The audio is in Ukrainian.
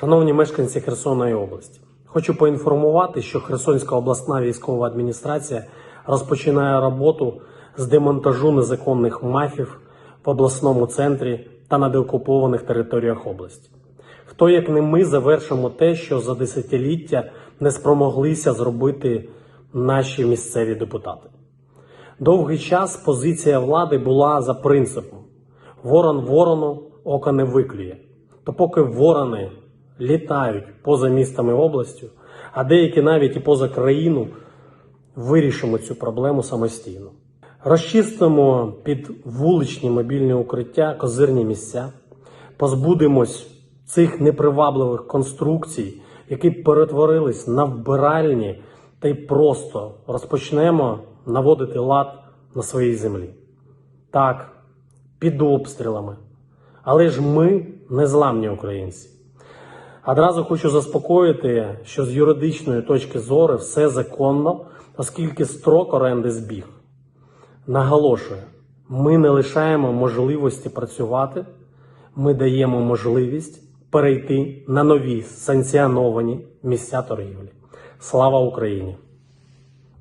Шановні мешканці Херсонної області, хочу поінформувати, що Херсонська обласна військова адміністрація розпочинає роботу з демонтажу незаконних мафів в обласному центрі та на деокупованих територіях області. Хто як не ми завершимо те, що за десятиліття не спромоглися зробити наші місцеві депутати. Довгий час позиція влади була за принципом: ворон ворону ока не виклює. То поки ворони літають поза містами областю, а деякі навіть і поза країну, вирішимо цю проблему самостійно. Розчистимо під вуличні мобільні укриття козирні місця, позбудемось цих непривабливих конструкцій, які перетворились на вбиральні, та й просто розпочнемо наводити лад на своїй землі. Так, під обстрілами. Але ж ми незламні українці. Одразу хочу заспокоїти, що з юридичної точки зору все законно, оскільки строк оренди збіг. Наголошую, ми не лишаємо можливості працювати, ми даємо можливість перейти на нові санкціоновані місця торгівлі. Слава Україні!